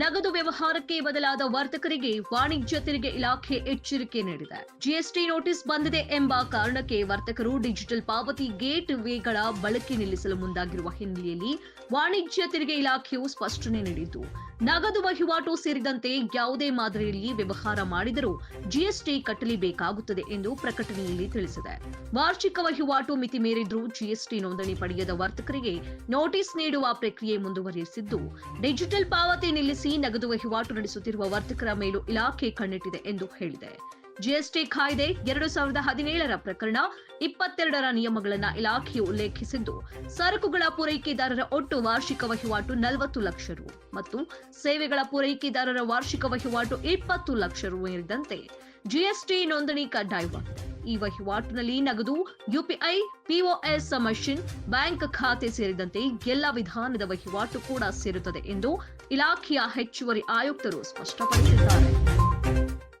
ನಗದು ವ್ಯವಹಾರಕ್ಕೆ ಬದಲಾದ ವರ್ತಕರಿಗೆ ವಾಣಿಜ್ಯ ತೆರಿಗೆ ಇಲಾಖೆ ಎಚ್ಚರಿಕೆ ನೀಡಿದೆ. ಜಿಎಸ್ಟಿ ನೋಟಿಸ್ ಬಂದಿದೆ ಎಂಬ ಕಾರಣಕ್ಕೆ ವರ್ತಕರು ಡಿಜಿಟಲ್ ಪಾವತಿ ಗೇಟ್ ವೇಗಳ ಬಳಕೆ ನಿಲ್ಲಿಸಲು ಮುಂದಾಗಿರುವ ಹಿನ್ನೆಲೆಯಲ್ಲಿ ವಾಣಿಜ್ಯ ತೆರಿಗೆ ಇಲಾಖೆಯು ಸ್ಪಷ್ಟನೆ ನೀಡಿದ್ದು, ನಗದು ವಹಿವಾಟು ಸೇರಿದಂತೆ ಯಾವುದೇ ಮಾದರಿಯಲ್ಲಿ ವ್ಯವಹಾರ ಮಾಡಿದರೂ ಜಿಎಸ್ಟಿ ಕಟ್ಟಲೇಬೇಕಾಗುತ್ತದೆ ಎಂದು ಪ್ರಕಟಣೆಯಲ್ಲಿ ತಿಳಿಸಿದೆ. ವಾರ್ಷಿಕ ವಹಿವಾಟು ಮಿತಿ ಮೀರಿದ್ರೂ ಜಿಎಸ್ಟಿ ನೋಂದಣಿ ಪಡೆಯದ ವರ್ತಕರಿಗೆ ನೋಟಿಸ್ ನೀಡುವ ಪ್ರಕ್ರಿಯೆ ಮುಂದುವರಿಸಿದ್ದು, ಡಿಜಿಟಲ್ ಪಾವತಿ ನಿಲ್ಲಿಸಿ ನಗದು ವಹಿವಾಟು ನಡೆಸುತ್ತಿರುವ ವರ್ತಕರ ಮೇಲೂ ಇಲಾಖೆ ಕಣ್ಣಿಟ್ಟಿದೆ ಎಂದು ಹೇಳಿದೆ. ಜಿಎಸ್ಟಿ ಕಾಯ್ದೆ ಎರಡು ಸಾವಿರದ ಹದಿನೇಳರ ಪ್ರಕರಣ ಇಪ್ಪತ್ತೆರಡರ ನಿಯಮಗಳನ್ನು ಇಲಾಖೆಯು ಉಲ್ಲೇಖಿಸಿದ್ದು, ಸರಕುಗಳ ಪೂರೈಕೆದಾರರ ಒಟ್ಟು ವಾರ್ಷಿಕ ವಹಿವಾಟು ನಲವತ್ತು ಲಕ್ಷ ರು ಮತ್ತು ಸೇವೆಗಳ ಪೂರೈಕೆದಾರರ ವಾರ್ಷಿಕ ವಹಿವಾಟು ಇಪ್ಪತ್ತು ಲಕ್ಷ ರು ಸೇರಿದಂತೆ ಜಿಎಸ್ಟಿ ನೋಂದಣಿ ಕಡ್ಡಾಯವಾಗಿದೆ. ಈ ವಹಿವಾಟಿನಲ್ಲಿ ನಗದು ಯುಪಿಐ, ಪಿಒಎಸ್, ಮಷಿನ್, ಬ್ಯಾಂಕ್ ಖಾತೆ ಸೇರಿದಂತೆ ಎಲ್ಲ ವಿಧಾನದ ವಹಿವಾಟು ಕೂಡ ಸೇರುತ್ತದೆ ಎಂದು ಇಲಾಖೆಯ ಹೆಚ್ಚುವರಿ ಆಯುಕ್ತರು ಸ್ಪಷ್ಟಪಡಿಸಿದ್ದಾರೆ.